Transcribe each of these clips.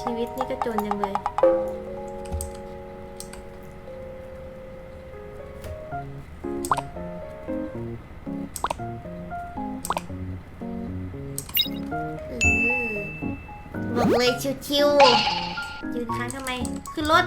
ชีวิตนี่ก็จนจังเลย บอกเลยชิวๆยืนค้างทำไม ขึ้นรถ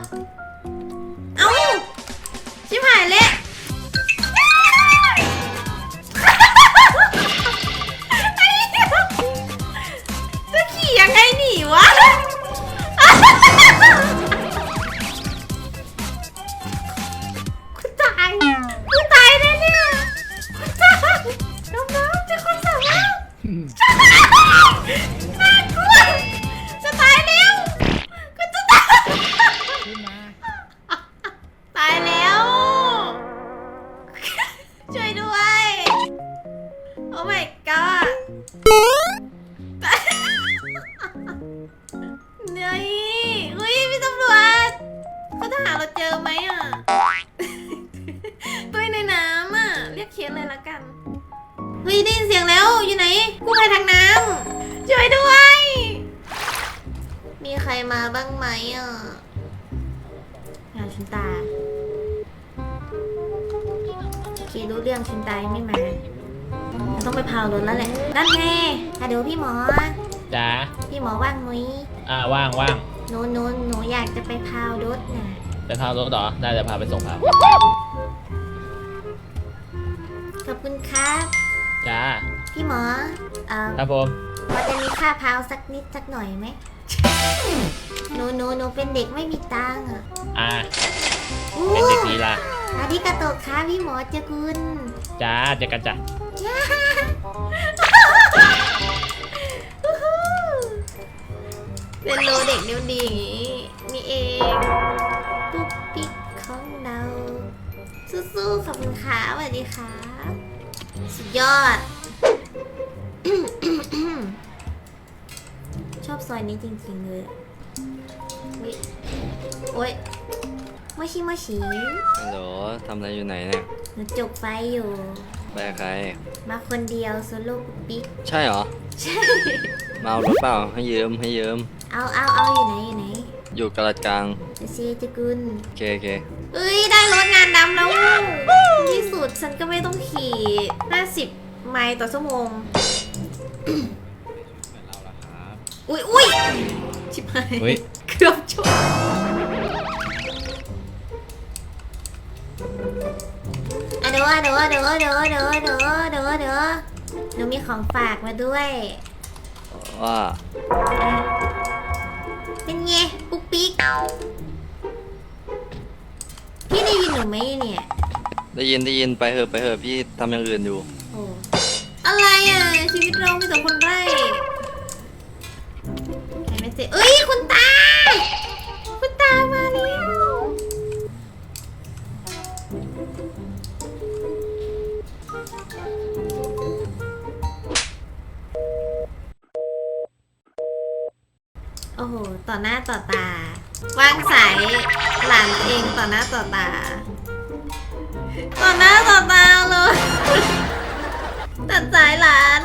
าต้องไปพาวรถแล้วแหละนั่นไงค่ดี๋ยวพี่หมอจ๋าพี่หมอว่างมุ้ยอ่าว่างว่างหนูหนูหนูอยากจะไปพาวรถน่ะจะพารถเหรอได้จะพาไปส่งพาวขอบคุณครับ จ้าพี่หมอเอ่อครับผมพอจะมีค่าพาวสักนิดสักหน่อยไหมหนูหนูหนูเป็นเด็กไม่มีตังค์อะอ่าอู้เป็นเด็กดีล่ะอาริกาโตะค่ะพี่หมอเจากุลจ้าเจอกันจ้ะ เป็นโลเด็กเดียวดีอย่างนี้นี่เองปุ๊กปิ๊กของเราสู้ๆขอบคุณค่ะสวัสดีค่ะ สุดยอด ชอบซอยนี้จริงๆเลยอุ๊ยโอ๊ยโมชิโมชิฮัลโหลทำอะไรอยู่ไหนเนี่ยหนูจุกไฟอยู่ ไปกับใคร มาคนเดียวโซโล่ปุ๊กปิ๊กใช่เหรอ ใช่ มาเอารถเปล่า ให้ยืมให้ยืม เอาเอาเอาอยู่ไหนอยู่ไหนอยู่กระดัดกลางเดี๋ยวเซียจะกุลโอเคโอเคเอ้ยได้รถงานดำแล้วที่สุดฉันก็ไม่ต้องขี่ 50 ไมล์ต่อชั่วโมง อุ้ยอุ้ยชิบหายเฮ้ย เกือบชน อะเดี๋ยวอะเดี๋ยวอะหนูมีของฝากมาด้วยว่าเป็นไงปุ๊กปิ๊กพี่ได้ยินหนูไหมเนี่ยได้ยินได้ยินไปเหอะไปเหอะพี่ทำอย่างอื่นอยู่โอ้อะไรอะชีวิตเราไมีแต่คนไร่ใครไม่เสร็จเอ้ยคุณตา คุณตามาแล้ว ต่อหน้าต่อตา วางสายหลานตัวเองต่อหน้าต่อตา ต่อหน้าต่อตาเลย ตัดสายหลาน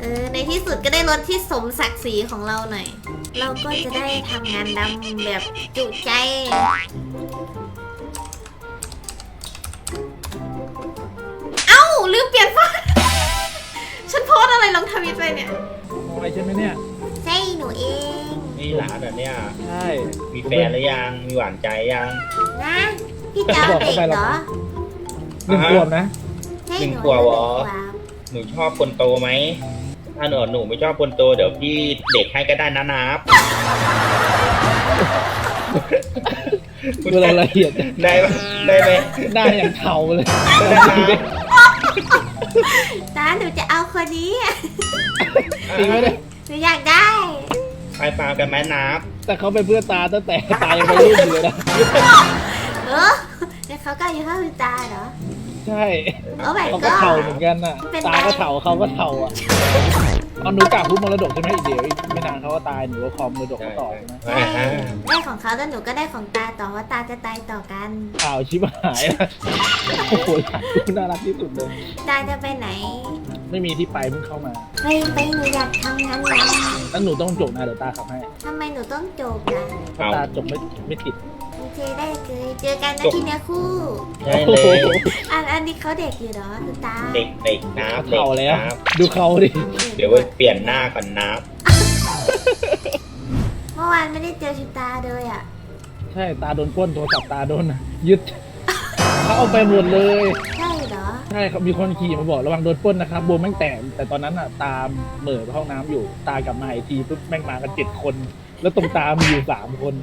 เออ ในที่สุดก็ได้รถที่สมศักดิ์ศรีของเราหน่อย เราก็จะได้ทำงานดำแบบจุใจเอ้าลืมเปลี่ยนไฟฉันโพสต์อะไรลงทวิตไปเนี่ยบอยใช่ไหมเนี่ย ใช่หนูเอง นี่หลานแบบเนี้ยใช่มีแฟนหรือยังมีหวานใจยังนะพี่เจ้าเด็กเหรอหนึ่งขวบนะใช่หนึ่หงนูขวบเหรอหนึ่งขวบหนูชอบคนโตไหมถ้าหนูหนูไม่ชอบคนโตเดี๋ยวพี่เด็กให้ก็ได้นะนับดูรายละเอียดได้ไหมได้ไหมหน้าอย่างเทาเลยได้นะตาหนูจะเอาคนนี้อะจริงไหมเนี่ยหนูอยากได้ ไปฟาร์มกันไหมนับแต่เขาเป็นเพื่อนตาตั้งแต่ตายังไม่รุ่นอยู่เลยนะ เออเดี๋ยวเขาก็อายู่เท่าคุณตาเหรอ ใช่ โอ้ my เขาก็ god เทาเหมือนกันน่ะ เป็นตาก็เทาเขาก็เทาอะ เอาหนูกลับพูดมรดกใช่ไหมอีกเดี๋ยวอีกไม่นานเขาก็ตายหนูก็ครองมรดกเขาต่อใช่ไหมอ่าอ่าได้ของเขาแล้วหนูก็ได้ของตาต่อว่าตาจะตายต่อกัน ข่าวชิบหายอะโอ้โหหลานกูน่ารักที่สุดเลย ตาจะไปไหนไม่มีที่ไปเพิ่งเข้ามาไปไปหนูอยากทำงานนะแล้วหนูต้องจบนะเดี๋ยวตาขับให้ทำไมหนูต้องจบล่ะถ้าตาจบไม่ไม่ติดโอ เคได้เลยเจอกันนะที่เนี้ยคู่ใช่เลยอันอันนี้เขาเด็กอยู่เหรอคือตาเด็กเด็กน้ำเด็กเข่าแล้วน้ดูเขาดิำเดี๋ยวไปเปลี่ยนหน้าก่อนน้เมื่อวานไม่ได้เจอชิตาเลยอะใช่ตาโดนปล้นโทรศัพท์ตาโดนยึดเขาเอาไปหมดเลย ใช่เหรอใช่ครับมีคนขี่มาบอกระวังโดนปล้นนะครับโบวมแม่งแตกแต่ตอนนั้นอะตามเหม่อไปห้องน้ำอยู่ ตากลับมาอีกทีปุ๊บแม่งมากันเจ็ดคน แล้วตรงตามีอยู่สามคน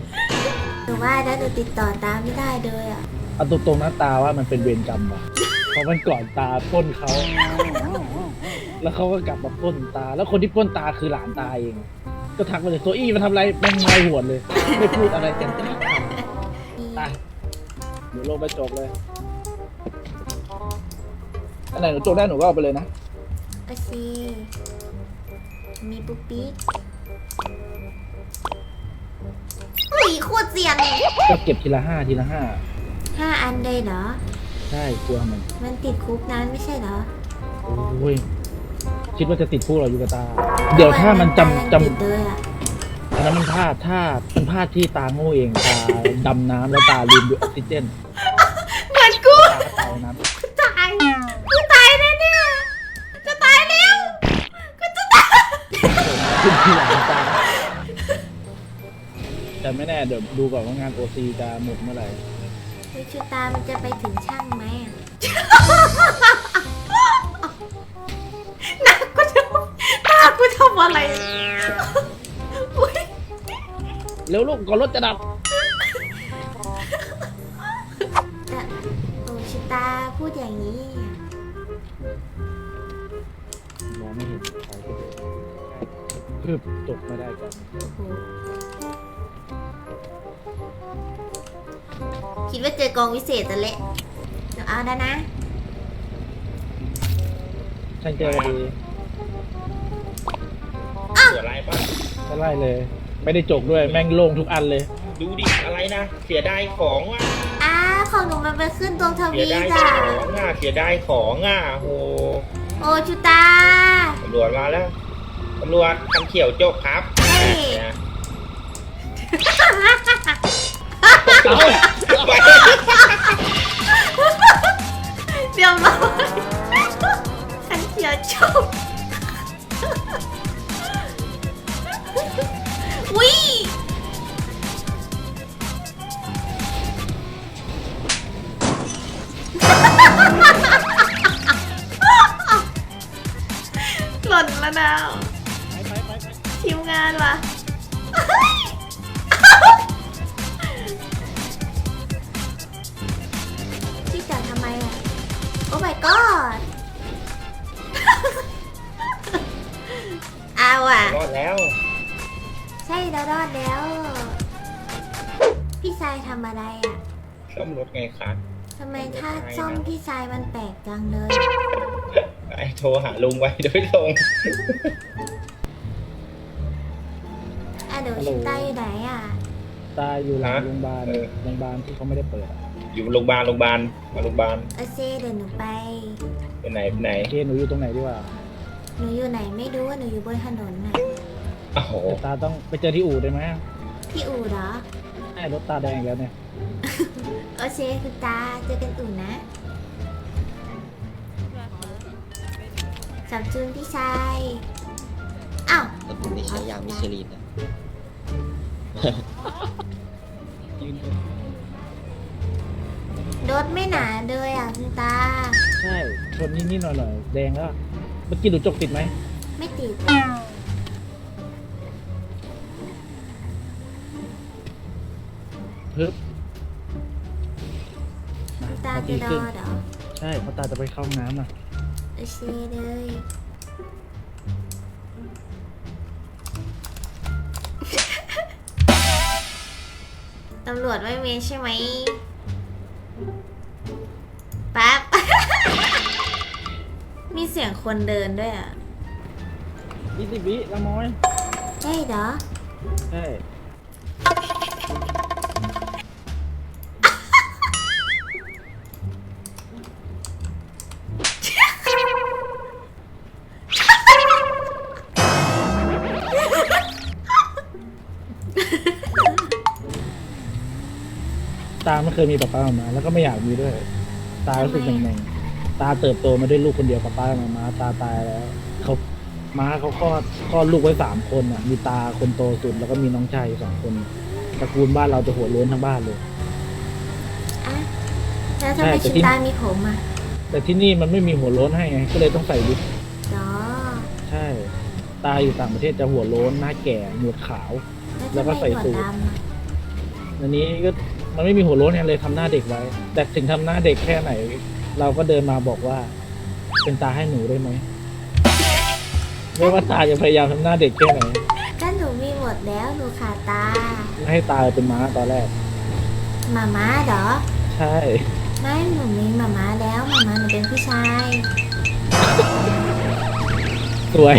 หนูว่าแล้วหนูติดต่อตามไม่ได้เลยอะเอาตรงๆนะตาว่ามันเป็นเวรกรรมว่ะเพราะมันก่อนตาปล้นเขา แล้วเขาก็กลับมาปล้นตา แล้วคนที่ปล้นตาคือหลานตาเอง ก็ทักมาเลยโซอี้มาทำอะไรแม่งไม่หวนเลย ไม่พูดอะไรกันไปหนูลงไปจกเลยอันไหนหนูจกได้หนูก็เอาไปเลยนะ โอเคมีปุ๊กปิ๊ก อุ้ยโคตรเสียงก็เก็บทีละห้าทีละห้าห้าอันเลยเหรอ ใช่กลัวมันมันติดคุกนานไม่ใช่เหรอโอ้ยคิดว่าจะติดพวกเราอยู่กับตา เดี๋ยวถ้ามันจำจติดเลยอะำอันนั้นมันพลาดถ้ามันพลาดที่ตาโง่เองตาดำน้ำแล้วตาลืมดูออกซิเจนเหมือนกูตาก็ตายน้ำตายกูตายแน่เนี่ยจะตายแล้วกูจะตาย ขึ้นที่หลังตาแต่ ไม่แน่เดี๋ยวดูก่อนว่างานโอซีจะหมดเมื่อไหร่คือชูตามันจะไปถึงช่างไหมอะหนักกูจะตากูทำอะไรอุ๊ย เร็วลูกก่อนรถจะดับ กองวิเศษแต่เละเดี๋ยวเอาแล้วนะช่างเจอพอดีตัวอะไรปะก็ไล่เลย ไม่ได้จกด้วยแม่งโล่งทุกอันเลย ดูดิอะไรนะ เสียดายของอะอ้าของหนูมันไปขึ้นตรงทเสียวีดายจ้ะของอะเสียดายของอะโอ้โอ้ชูตา ตำรวจมาแล้วตำรวจคันเขียวโจกครับเฮ้ย เนี่ย เอา ไปเดี๋ยวม เอาอะ รอดแล้ว ใช่แล้วรอดแล้ว พี่ชายทำอะไรอะซ่อมรถไงครับทำไมถ้าซ่อมพี่ชายมันแปลกจังเลย ไอโทรหาลุงไว้โดยตรงอะเดี๋ยวชิต้าอยู่ไหนอะ ตายอยู่หลังฮะโรงพยาบาลเออโรงพยาบาลที่เขาไม่ได้เปิดอะอยู่โรงพยาบาลโรงพยาบาลมาโรงพยาบาลโอเคเดี๋ยวหนูไป ไปไหนไปไหน โอเคหนูอยู่ตรงไหนดีกว่า หนูอยู่ไหนไม่รู้ว่าหนูอยู่บนถนนน่ะโอ้โหแต่ตาต้องไปเจอที่อู่ได้ไหมพี่อู่เหรอไอ้รถตาแดงอีกแล้วเนี่ย โอเคคุณตาเจอกันอู่นะสับจูนพี่ชายอ้าว แต่ผมไม่ใช้ยางมิชลินนะยืนรถไม่หนาเลยอะคุณตา ใช่ ชนนิดๆหน่อยๆแดงแล้ว เมื่อกี้หนูจกติดไหม ไม่ติดฮึบคุณตาเมื่อจะกี้รขึ้อนเหรอใช่เพราะตาจะไปเข้าห้องน้ำอะ โอเคเลยตำรวจไม่มีใช่ไหม เสียงคนเดินด้วยอะยี่สิบวิละม้อยใช่เหรอ ใช่ตาไม่เคยมีป๊าป้ามา แล้วก็ไม่อยากมีด้วย ตารู้สึกแหน่งๆ ตาเติบโตมาด้วยลูกคนเดียวป๊าป้ามามาตาตายแล้วเขาม้าเขาคลอดคลอดลูกไว้สามคนอะ มีตาคนโตสุดแล้วก็มีน้องชายอีกสองคนตระกูลบ้านเราจะหัวโล้นทั้งบ้านเลย อะแล้วทำไมใช่แต่ชิที่ ตามีผมอะแต่ที่นี่มันไม่มีหัวโล้นให้ไงก็เลยต้องใส่วิกเหรอใช่ ตาอยู่ต่างประเทศจะหัวโล้นหน้าแก่หนวดขาว แล้แล้ววก็ทำไมใส่หัวสูทดำอะอันนี้ก็มันไม่มีหัวโล้นไงเลยทำหน้าเด็กไว้ แต่ถึงทำหน้าเด็กแค่ไหน เราก็เดินมาบอกว่า เป็นตาให้หนูได้ไหมไม่ว่าตาจะพยายามทำหน้าเด็กแค่ไหนก็หนูมีหมดแล้วหนูขาดตาให้ตาเป็นม้าตอนแรกหมาม้าเหรอ ใช่ไม่หนูมีหมาม้าแล้วหมาม้าหนูเป็นผู้ชายสวย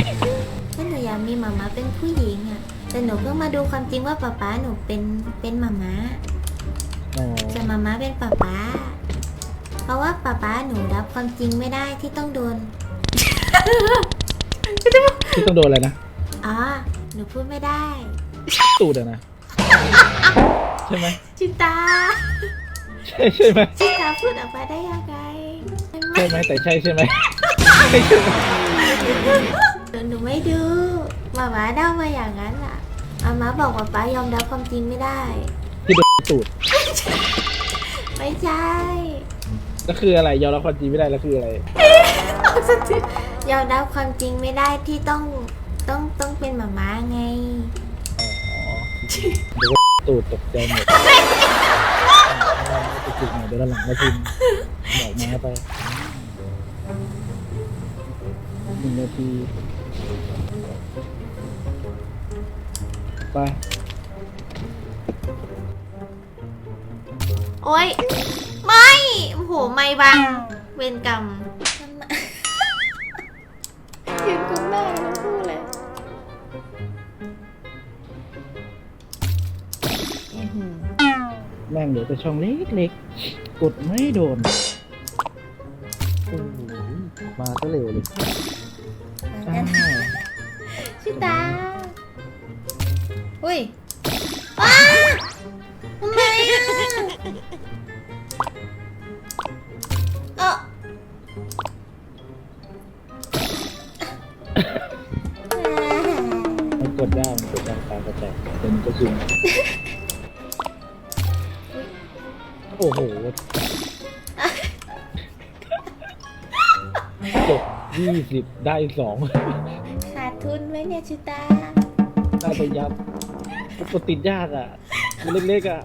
ก็หนูอยากมีหมาม้าเป็นผู้หญิงอะ แต่หนูเพิ่งมาดูความจริงว่าป๊าป๊าหนูเป็นเป็นหมาม้าอ๋อ แต่หมาม้าเป็นป๊าป๊า เพราะว่าป๊าป๊าหนูรับความจริงไม่ได้ที่ต้องโดน ที่ต้องโดนอะไรนะอ๋อ หนูพูดไม่ได้ ตูดอะนะใช่ไหมชิตา ใช่ใช่ไหมชิตาพูดออกมาได้ยังไงใช่ไหมแต่ใช่ใช่ไหมใช่ใช่ไหมหนูหนูไม่ดูหมาม้าเดามาอย่างนั้นอะหมาม้าบอกว่าป๊ายอมรับความจริงไม่ได้ที่โดนตูด ไม่ใช่ แล้วคืออะไรยอมรับความจริงไม่ได้แล้วคืออะไร ยอมรับความจริงไม่ได้ที่ต้องต้องต้องเป็นหมาม้าไงอ๋อเดี๋ยวก็ตูดตกใจหมดไปจิกหน่อยเดี๋ยวหลังมาทิมบอกมาไปหนึ่งนาทีไป โอ๊ย ไม่โอ้โหไม่บัง เวรกรรมยืนกุมหน้าทั้งคู่เลยอื้อหือแม่งเหลือแต่ช่องเล็กๆ กดไม่โดนโอ้โหมาซะเร็วเลยอ้าวชิตา อุ้ยอ้าทำไมอะ มันกดได้มันกดได้ตามกระแตกเดี๋ยวมันก็ซึมโอ้โหจบยี่สิบได้สองขาดทุนไหมเนี่ยชิตาได้ไปยับกดติดยากอะตัวเล็กๆอะ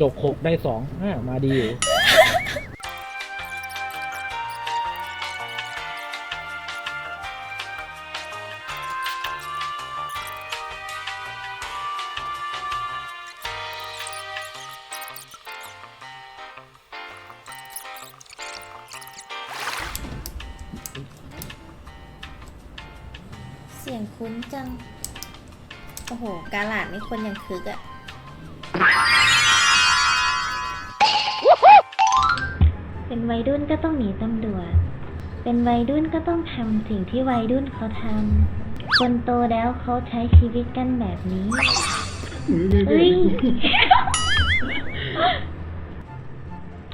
จบหกได้สองอ่ามาดีอยู่ สียงคุ้นจัง โอ้โห กาลาดนี่คนยังคึกอะเป็นวัยรุ่นก็ต้องหนีตำรวจ เป็นวัยรุ่นก็ต้องทำสิ่งที่วัยรุ่นเขาทำ คนโตแล้วเขาใช้ชีวิตกันแบบนี้เฮ้ย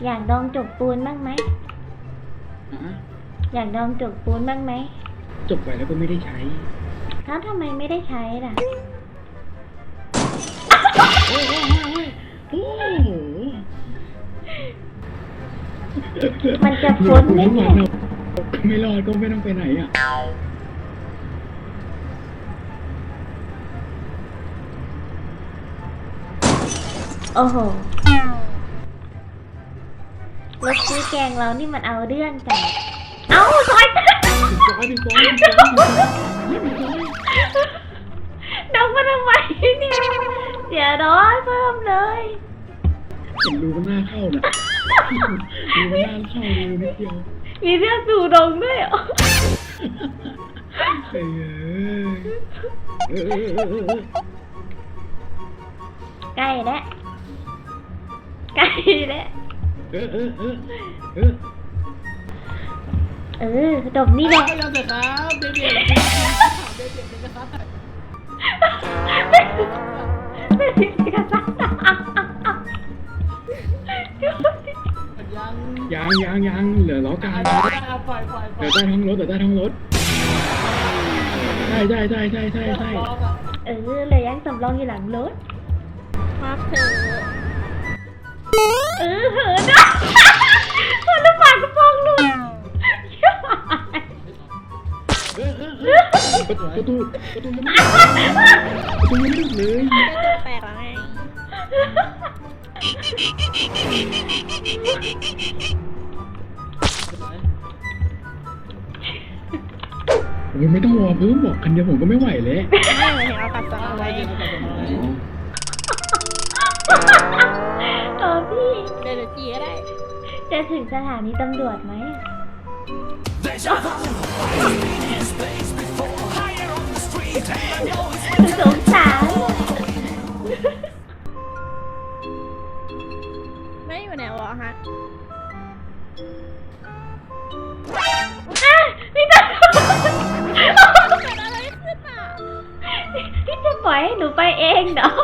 อยากลองจกปูนบ้างไหม อยากลองจกปูนบ้างไหม จบไปแล้วก็ไม่ได้ใช้ แล้วทำไมไม่ได้ใช้ล่ะมันจะพ้นไหมเนี่ยไม่รอดก็ไม่ต้องไปไหนอะโอ้โหรถชี้แกงเรานี่มันเอาเรื่องจังเอ้าซอยซ้อนดิซ้อนดิซ้อน ดิซ้อนดอกมาทำไมเนี่ยเดี๋ยวร้อยเพิ่มเลย เห็นรูมันหน้าเข้าน่ะรูมันหน้าเข้ารูนิดเดียวมีเรื่องสู่ดงด้วยเหรอเออเออเออเออเออเออใกล้แล้วใกล้แล้วเออเออเออเออเออดมนี่แหละก็ยังเถอะครับเดวิด ยังยังยังยังเหลือล้อกลางปล่อยปล่อยปล่อยเหลือใต้ท้องรถเหลือใต้ท้องรถใช่ใช่ใช่ใช่ใช่ใช่เออเลยยังสำรองอยู่หลังรถมาเถอะเออเหินอะคนละฝากระโปรงหลุด ประตูประตูประตูยังไม่ประตูยังไม่หลุดเลยแปลกแล้วไงโอ้ยไม่ต้องวอเพิ่มบอกคันเดียวผมก็ไม่ไหวแล้วไม่หมายถึงเอากลับจากอะไรเออพี่เดี๋ยวจีก็ได้ จะถึงสถานีตำรวจไหม สงสารไม่อยู่ไหนวะฮะอะพี่ตำรวจเกิดอะไรขึ้นอะพี่จะปล่อยให้หนูไปเองเนาะ